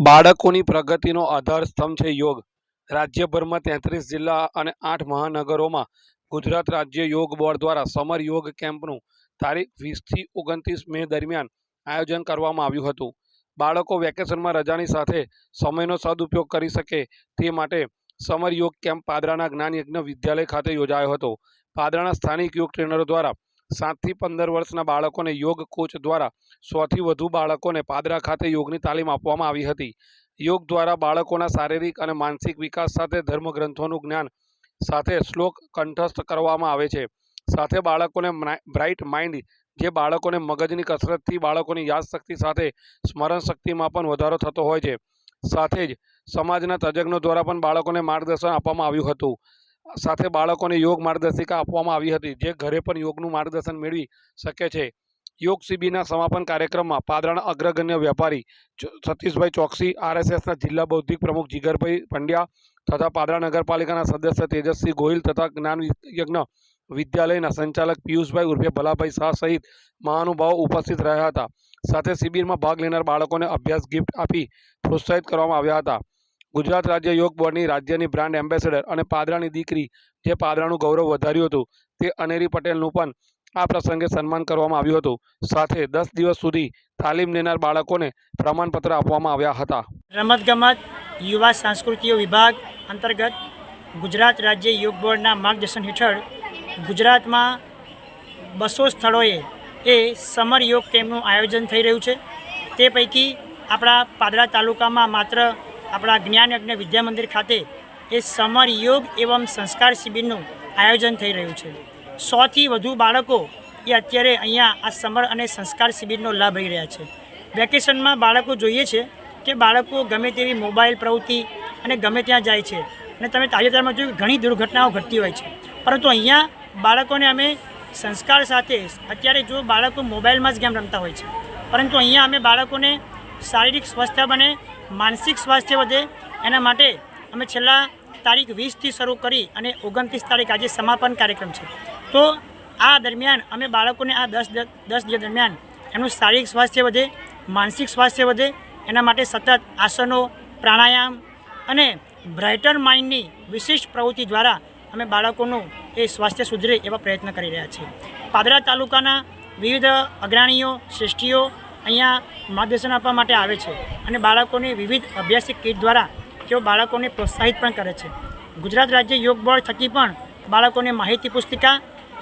બાળકોની પ્રગતિનો આધાર સ્તંભ છે યોગ. રાજ્યભરમાં તેત્રીસ જિલ્લા અને આઠ મહાનગરોમાં ગુજરાત રાજ્ય યોગ બોર્ડ દ્વારા સમર યોગ કેમ્પનું તારીખ વીસથી ઓગણત્રીસ મે દરમિયાન આયોજન કરવામાં આવ્યું હતું. બાળકો વેકેશનમાં રજાની સાથે સમયનો સદુપયોગ કરી શકે તે માટે સમર યોગ કેમ્પ પાદરાના જ્ઞાન યજ્ઞ વિદ્યાલય ખાતે યોજાયો હતો. પાદરાના સ્થાનિક યોગ ટ્રેનરો દ્વારા સાતથી પંદર વર્ષના બાળકોને યોગ કોચ દ્વારા સોથી વધુ બાળકોને પાદરા ખાતે યોગની તાલીમ આપવામાં આવી હતી. યોગ દ્વારા બાળકોના શારીરિક અને માનસિક વિકાસ સાથે ધર્મગ્રંથોનું જ્ઞાન સાથે શ્લોક કંઠસ્થ કરવામાં આવે છે. સાથે બાળકોને બ્રાઇટ માઇન્ડ જે બાળકોને મગજની કસરતથી બાળકોની યાદશક્તિ સાથે સ્મરણ શક્તિમાં પણ વધારો થતો હોય છે. સાથે જ સમાજના તજજ્ઞો દ્વારા પણ બાળકોને માર્ગદર્શન આપવામાં આવ્યું હતું. સાથે બાળકોને યોગ માર્ગદર્શિકા આપવામાં આવી હતી. જે ઘરે પણ યોગનું માર્ગદર્શન મેળવી શકે છે. યોગ શિબિરના સમાપન કાર્યક્રમમાં પાદરાના અગ્રગણ્ય વેપારી સતીશભાઈ ચોકસી, આરએસએસના જિલ્લા બૌદ્ધિક પ્રમુખ જીગરભાઈ પંડ્યા તથા પાદરા નગરપાલિકાના સદસ્ય તેજસ્વી ગોહિલ તથા જ્ઞાન યજ્ઞ વિદ્યાલયના સંચાલક પિયુષભાઈ ઉર્ફે ભલાભાઈ શાહ સહિત મહાનુભાવો ઉપસ્થિત રહ્યા હતા. સાથે શિબિરમાં ભાગ લેનાર બાળકોને અભ્યાસ ગિફ્ટ આપી પ્રોત્સાહિત કરવામાં આવ્યા હતા. ગુજરાત રાજ્ય યોગ બોર્ડની રાજ્યની બ્રાન્ડ એમ્બેસેડર અને પાદરાની દીકરી જે પાદરાનું ગૌરવ વધાર્યું હતું તે અનેરી પટેલનું પણ આ પ્રસંગે સન્માન કરવામાં આવ્યું હતું. સાથે દસ દિવસ સુધી તાલીમ લેનાર બાળકોને પ્રમાણપત્ર આપવામાં આવ્યા હતા. રમતગમત, યુવા સાંસ્કૃતિક વિભાગ અંતર્ગત ગુજરાત રાજ્ય યોગ બોર્ડના માર્ગદર્શન હેઠળ ગુજરાતમાં બસો સ્થળોએ એ સમર યોગ કેમ્પનું આયોજન થઈ રહ્યું છે. તે પૈકી આપણા પાદરા તાલુકામાં માત્ર આપણા જ્ઞાન યજ્ઞ વિદ્યા મંદિર ખાતે એ સમર યોગ એવમ સંસ્કાર શિબિરનું આયોજન થઈ રહ્યું છે. સોથી વધુ બાળકો એ અત્યારે અહીંયા આ સમર અને સંસ્કાર શિબિરનો લાભ લઈ રહ્યા છે. વેકેશનમાં બાળકો જોઈએ છે કે બાળકો ગમે તેવી મોબાઈલ પ્રવૃત્તિ અને ગમે ત્યાં જાય છે. અને તમે તાજેતરમાં જોયું ઘણી દુર્ઘટનાઓ ઘટતી હોય છે. પરંતુ અહીંયા બાળકોને અમે સંસ્કાર સાથે અત્યારે જો બાળકો મોબાઈલમાં જ ગેમ રમતા હોય છે. પરંતુ અહીંયા અમે બાળકોને શારીરિક સ્વસ્થ બને માનસિક સ્વાસ્થ્ય વધે, એના માટે અમે છેલ્લા તારીખ વીસથી શરૂ કરી અને ઓગણત્રીસ તારીખ આજે સમાપન કાર્યક્રમ છે. તો આ દરમિયાન અમે બાળકોને આ દસ દસ દિવસ દરમિયાન એમનું શારીરિક સ્વાસ્થ્ય વધે, માનસિક સ્વાસ્થ્ય વધે, એના માટે સતત આસનો, પ્રાણાયામ અને બ્રાઇટર માઇન્ડની વિશિષ્ટ પ્રવૃત્તિ દ્વારા અમે બાળકોનું એ સ્વાસ્થ્ય સુધરે એવા પ્રયત્ન કરી રહ્યા છીએ. પાદરા તાલુકાના વિવિધ અગ્રણીઓ, શ્રેષ્ઠીઓ અહીંયા માર્ગદર્શન આપવા માટે આવે છે અને બાળકોને વિવિધ અભ્યાસિક કીટ દ્વારા તેઓ બાળકોને પ્રોત્સાહિત પણ કરે છે. ગુજરાત રાજ્ય યોગ બોર્ડ થકી પણ બાળકોને માહિતી પુસ્તિકા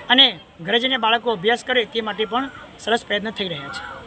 અને ઘરે જઈને બાળકો અભ્યાસ કરે તે માટે પણ સરસ પ્રયત્ન થઈ રહ્યા છે.